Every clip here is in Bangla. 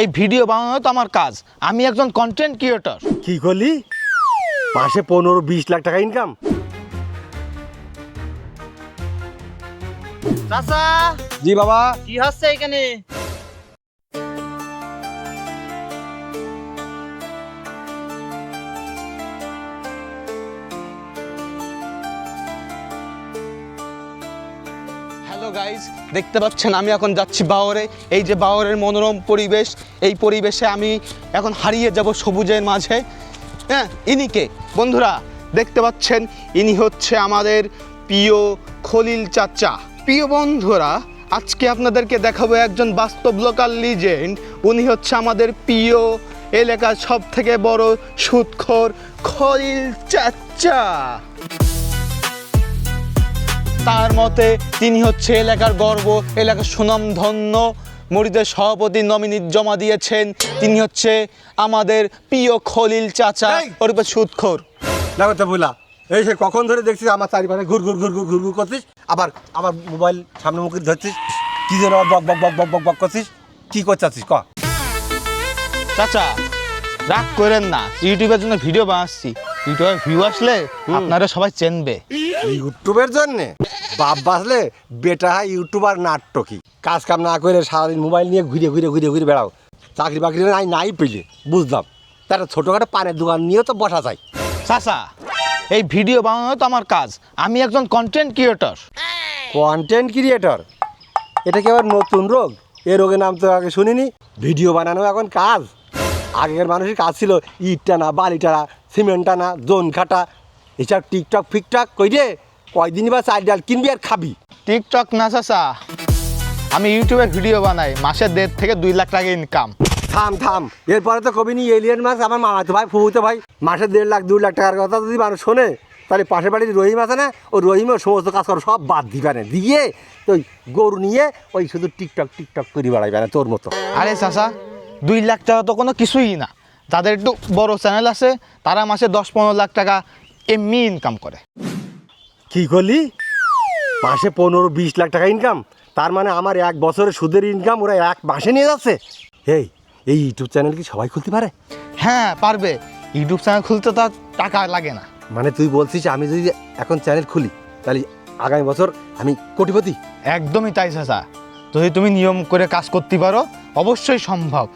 এই ভিডিও বানানো তো আমার কাজ। আমি একজন কন্টেন্ট ক্রিয়েটর কি করলি? মাসে পনেরো বিশ লাখ টাকা ইনকাম চাচা জি বাবা। কি হচ্ছে এখানে? হ্যালো গাইজ দেখতে পাচ্ছেন আমি এখন যাচ্ছি বাওরে। এই যে বাওরের মনোরম পরিবেশ এই পরিবেশে আমি এখন হারিয়ে যাব সবুজের মাঝে। হ্যাঁ ইনিকে বন্ধুরা, দেখতে পাচ্ছেন, ইনি হচ্ছে আমাদের প্রিয় খলিল চাচা। প্রিয় বন্ধুরা, আজকে আপনাদেরকে দেখাবো একজন বাস্তব লোকাল লিজেন্ড উনি হচ্ছে আমাদের প্রিয় এলাকার সব থেকে বড় সুৎখর খলিল চাচা। তার মতে, তিনি হচ্ছে এলাকার গর্ব, এলাকার সুনামধন্য মরিদের সভাপতি নমিনি জমা দিয়েছেন। তিনি হচ্ছে আমাদের প্রিয় খলিল চাচা! ওরূপে সুৎখোর দেখো তো বুলা এই সে কখন ধরে দেখছিস আমার চারিপাশে ঘুর ঘুর ঘুর ঘুর ঘুর ঘুর করছিস? আবার আমার মোবাইল সামনে মুখে ধরছিস? কি যেন বক বক বক বক বক বক করছিস? কি করছিস ক। চাচা রাগ করেন না ইউটিউবের জন্য ভিডিও বানাচ্ছি। ইউটিউবে ভিউ আসলে আপনারা সবাই চেনবে। ইউটিউবের জন্যে? বাপ বাসলে বেটা ইউটিউবার নাট্যকি। কাজ কাম না করে সারাদিন মোবাইল নিয়ে ঘুরে ঘুরে ঘুরে ঘুরে বেড়াও। চাকরি বাকরি নাই নাই পেলে বুঝলাম। তার ছোটোখাটো পানের দোকান নিয়েও তো বসা যায়। চাচা এই ভিডিও বানানো তো আমার কাজ। আমি একজন কন্টেন্ট ক্রিয়েটর কন্টেন্ট ক্রিয়েটর এটা কি আবার নতুন রোগ? এ রোগের নাম তো আগে শুনিনি। ভিডিও বানানো এখন কাজ। আগেকার মানুষের কাজ ছিল ইট টানা বালি টানা সিমেন্ট টানা জোন খাটা। এসব টিকটক ফিকটক কই রে কয়দিনই বা চাল ডাল কিনবি আর খাবি। টিকটক না চাচা। আমি ইউটিউবে ভিডিও বানাই মাসে দেড় থেকে দুই লাখ টাকা ইনকাম থাম থাম। এরপরে তো কবিনি এলিয়েন মাছ আমার মামাতো ভাই ফুফুতো ভাই মাসে দেড় লাখ দু লাখ টাকার কথা যদি মানুষ শোনে তাহলে পাশের বাড়ির রহিম আছে না ওই রহিমের সমস্ত কাজ করে সব বাদ দিবে না দিয়ে তো গরু নিয়ে ওই শুধু টিকটক টিকটক করে বেড়াইবে না তোর মতো। আরে চাচা দুই লাখ টাকা তো কোনো কিছুই না। তাদের একটু বড় চ্যানেল আছে তারা মাসে দশ পনেরো লাখ টাকা এমনি ইনকাম করে। কি করলি? মাসে পনেরো বিশ লাখ টাকা ইনকাম তার মানে আমার এক বছরের সুদের ইনকাম ওরা এক মাসে নিয়ে যাচ্ছে? এই এই ইউটিউব চ্যানেল কি সবাই খুলতে পারে? হ্যাঁ পারবে। ইউটিউব চ্যানেল খুলতে তো টাকা লাগে না। মানে তুই বলছিস আমি যদি এখন চ্যানেল খুলি তাহলে আগামী বছর আমি কোটিপতি? একদমই তাই চাচা। যদি তুমি নিয়ম করে কাজ করতে পারো অবশ্যই সম্ভব।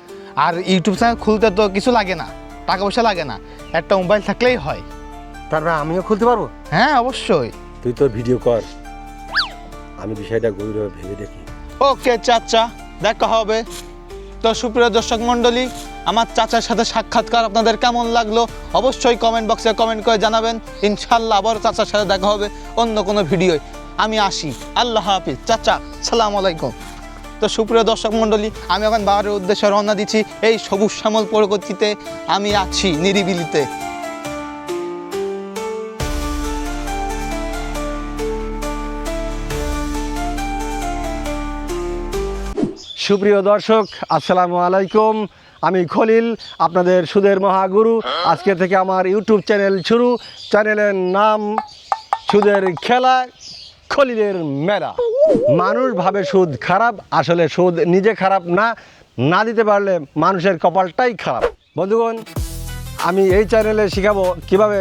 আর ইউটিউব চ্যানেল খুলতে তো কিছু লাগে না টাকা পয়সা লাগে না। একটা মোবাইল থাকলেই হয়। তারপরে আমিও খুলতে পারব? হ্যাঁ অবশ্যই। তুই তোর ভিডিও কর। আমি বিষয়টা গভীরভাবে ভেবে দেখি। ওকে, চাচা, দেখা হবে। তো সুপ্রিয় দর্শক মণ্ডলী, আমার চাচার সাথে সাক্ষাৎকার আপনাদের কেমন লাগল অবশ্যই কমেন্ট বক্সে কমেন্ট করে জানাবেন। ইনশাল্লাহ আবার চাচার সাথে দেখা হবে অন্য কোনো ভিডিওয়। আমি আসি। আল্লাহ হাফিজ। চাচা, সালাম আলাইকুম। তো সুপ্রিয় দর্শক মণ্ডলী, আমি এখন বাবার উদ্দেশ্যে রওনা দিচ্ছি। এই সবুজ শ্যামল প্রগতিতে আমি আছি নিরিবিলিতে। সুপ্রিয় দর্শক, আসসালামু আলাইকুম। আমি খলিল, আপনাদের সুদের মহাগুরু। আজকে থেকে আমার ইউটিউব চ্যানেল শুরু। চ্যানেলের নাম সুদের খেলা, খলিলের মেলা। মানুষ ভাবে সুদ খারাপ, আসলে সুদ নিজে খারাপ না। না দিতে পারলে মানুষের কপালটাই খারাপ। বন্ধুগণ, আমি এই চ্যানেলে শেখাবো কীভাবে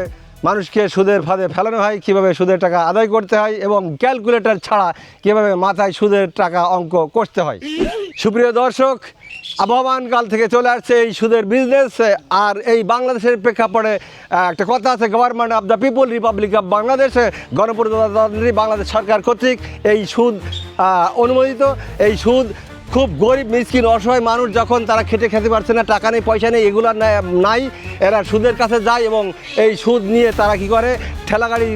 মানুষকে সুদের ফাঁদে ফেলানো হয়, কীভাবে সুদের টাকা আদায় করতে হয় এবং ক্যালকুলেটর ছাড়া কীভাবে মাথায় সুদের টাকা অঙ্ক করতে হয়। সুপ্রিয় দর্শক আবহমানকাল থেকে চলে আসছে এই সুদের বিজনেস আর এই বাংলাদেশের প্রেক্ষাপটে একটা কথা আছে government of the people republic of বাংলাদেশে গণপ্রজাতন্ত্রী বাংলাদেশ সরকার কর্তৃক এই সুদ অনুমোদিত। এই সুদ খুব গরিব, মিসকিন, অসহায় মানুষ যখন তারা খেটে খেতে পারছে না, টাকা নেই, পয়সা নেই, এগুলো নাই, এরা সুদের কাছে যায় এবং এই সুদ নিয়ে তারা কি করে? ঠেলা গাড়ি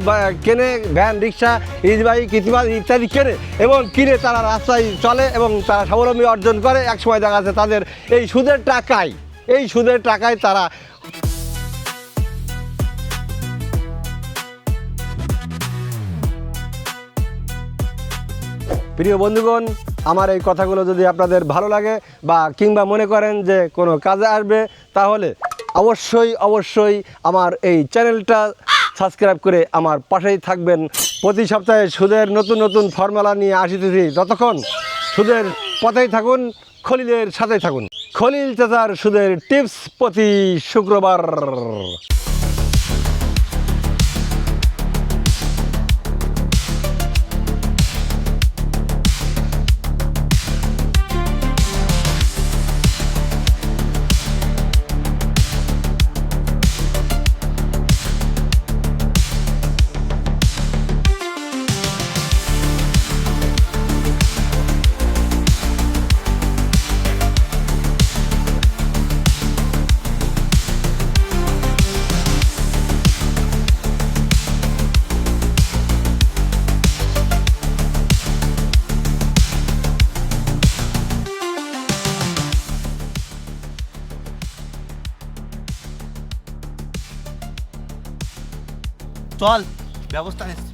কেনে, ভ্যান, রিক্সা ইজবাইক ইতিবাদ ইত্যাদি কেনে এবং কিনে তারা রাস্তায় চলে এবং তারা স্বাবলম্বী অর্জন করে। একসময় দেখা যাচ্ছে তাদের এই সুদের টাকায়, এই সুদের টাকায় তারা প্রিয় বন্ধুগণ আমার এই কথাগুলো যদি আপনাদের ভালো লাগে বা কিংবা মনে করেন যে কোনো কাজে আসবে, তাহলে অবশ্যই অবশ্যই আমার এই চ্যানেলটা সাবস্ক্রাইব করে আমার পাশেই থাকবেন। প্রতি সপ্তাহে সুদের নতুন নতুন ফর্মুলা নিয়ে আসিতেছি। ততক্ষণ সুদের পথেই থাকুন, খলিলের সাথেই থাকুন। খলিল চাচার সুদের টিপস প্রতি শুক্রবার। চল, ব্যবস্থা নিচ্ছি।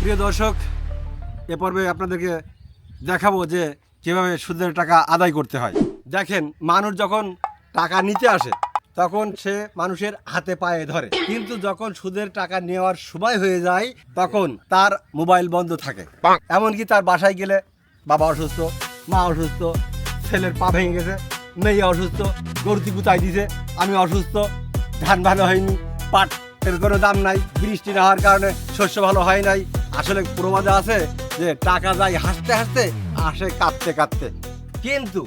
প্রিয় দর্শক, এ পর্বে আপনাদেরকে দেখাবো যে কীভাবে সুদের টাকা আদায় করতে হয়। দেখেন, মানুষ যখন টাকা নিতে আসে, তখন সে মানুষের হাতে পায়ে ধরে। কিন্তু যখন সুদের টাকা নেওয়ার সময় হয়ে যায়, তখন তার মোবাইল বন্ধ থাকে। এমনকি তার বাসায় গেলে বাবা অসুস্থ, মা অসুস্থ, ছেলের পা ভেঙে গেছে, মেয়ে অসুস্থ গরুতি গুতাই দিছে, আমি অসুস্থ ধান ভালো হয়নি পাট এর কোনো দাম নাই বৃষ্টি না হওয়ার কারণে শস্য ভালো হয় নাই। আসলে প্রমাদে আছে যে টাকা যায় হাসতে হাসতে আসে কাঁদতে কাঁদতে। কিন্তু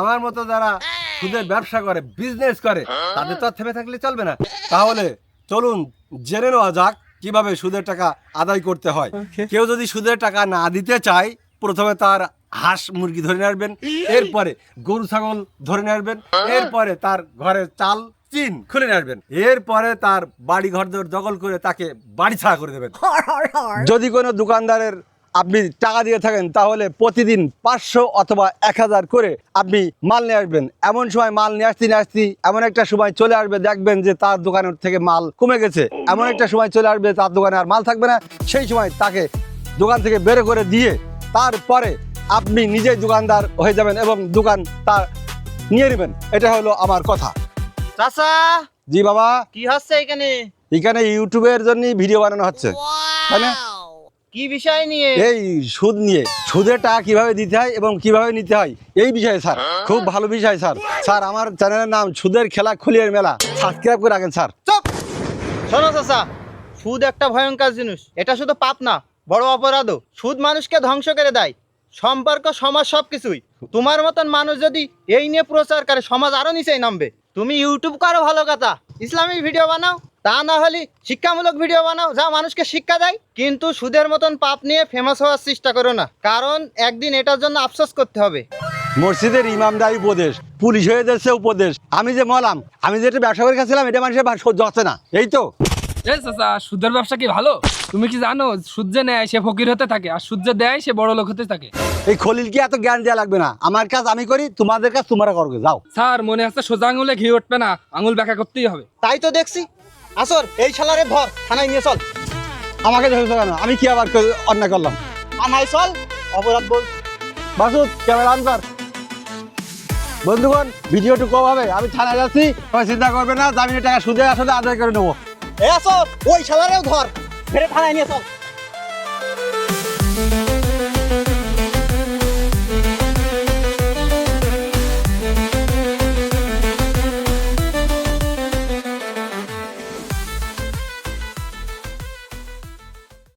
আমার মতো যারা সুদের ব্যবসা করে বিজনেস করে তাদের তো আর থেমে থাকলে চলবে না। তাহলে চলুন জেনে নেওয়া যাক কীভাবে সুদের টাকা আদায় করতে হয়। কেউ যদি সুদের টাকা না দিতে চায় প্রথমে তার হাঁস মুরগি ধরে নিয়ে আসবেন এরপরে গরু ছাগল ধরে নিয়ে আসবেন এরপরে তার ঘরে চাল চিন। খুলে নিয়ে আসবেন। এরপরে তার বাড়ি ঘর দর দখল করে তাকে বাড়ি ছাড়া করে দেবেন। যদি কোনো দোকানদারের আপনি টাকা দিয়ে থাকেন তাহলে প্রতিদিন পাঁচশো অথবা এক হাজার করে আপনি মাল নিয়ে আসবেন। এমন সময় মাল নিয়ে আসতে নিয়ে আসতে এমন একটা সময় চলে আসবে দেখবেন যে তার দোকানের থেকে মাল কমে গেছে। এমন একটা সময় চলে আসবে তার দোকানে আর মাল থাকবে না। সেই সময় তাকে দোকান থেকে বের করে দিয়ে তারপরে আপনি নিজেই দোকানদার হয়ে যাবেন এবং দোকান তার নিয়ে নেবেন। এটা হলো আমার কথা। চাচা! জি বাবা। কি হচ্ছে এখানে? এখানে ইউটিউবের জন্য ভিডিও বানানো হচ্ছে। তাই না? কি বিষয় নিয়ে? এই সুদ নিয়ে। সুদের টাকা কীভাবে দিতে হয় এবং কীভাবে নিতে হয়? এই বিষয়ে স্যার। খুব ভালো বিষয় স্যার। স্যার আমার চ্যানেলের নাম সুদের খেলা খুলিয়ার মেলা। সাবস্ক্রাইব করে রাখেন স্যার। চুপ! শোনো চাচা সুদ একটা ভয়ঙ্কর জিনিস। এটা শুধু পাপ না বড় অপরাধও। সুদ মানুষকে ধ্বংস করে দেয়। সম্পর্ক, সমাজ সবকিছুই। তোমার মতন মানুষ যদি এই নিয়ে প্রচার করে, সমাজ আরও নিচেই নামবে। তুমি ইউটিউব করো ভালো কথা। ইসলামিক ভিডিও বানাও। তা না হলে শিক্ষামূলক ভিডিও বানাও। যা মানুষকে শিক্ষা দেয়, কিন্তু সুদের মতন পাপ নিয়ে ফেমাস হওয়ার চেষ্টা করো না। কারণ একদিন এটার জন্য আফসোস করতে হবে। মসজিদের ইমাম দেয় উপদেশ, পুলিশ হয়ে যাচ্ছে উপদেশ। আমি যে মলাম, আমি যেটা ব্যবসা করে গেছিলাম, এটা মানুষের সহ্য হচ্ছে না। এই তো। চাচা সুদের ব্যবসা কি ভালো? তুমি কি জানো সুদ যে নেয় সে ফকির হতে থাকে আর সুদ যে দেয় সে বড় লোক হতে থাকে। এই খলিল কি এত জ্ঞান দেওয়া লাগবে না? আমার কাজ আমি করি তোমাদের কাজ তোমরা করবে যাও। স্যার মনে হচ্ছে সোজা আঙুলে ঘি উঠবে না আঙুল ব্যাখ্যা করতেই হবে। তাই তো দেখছি। আসর এই শালারে ধর থানায় নিয়ে চল। আমাকে ধরেছো কেন আমি কি আবার অন্যায় করলাম? থানায় চল অপরাধ বল। বাসুদ ক্যামেরা অন কর বন্ধুগণ ভিডিওটু কম হবে আমি থানায় যাচ্ছি চিন্তা করবে না জামিনের টাকা সুদে আসলে আদায় করে নেব। এ আসর ওই শালারেও ধর। ফেরে থানায় নিয়ে চল।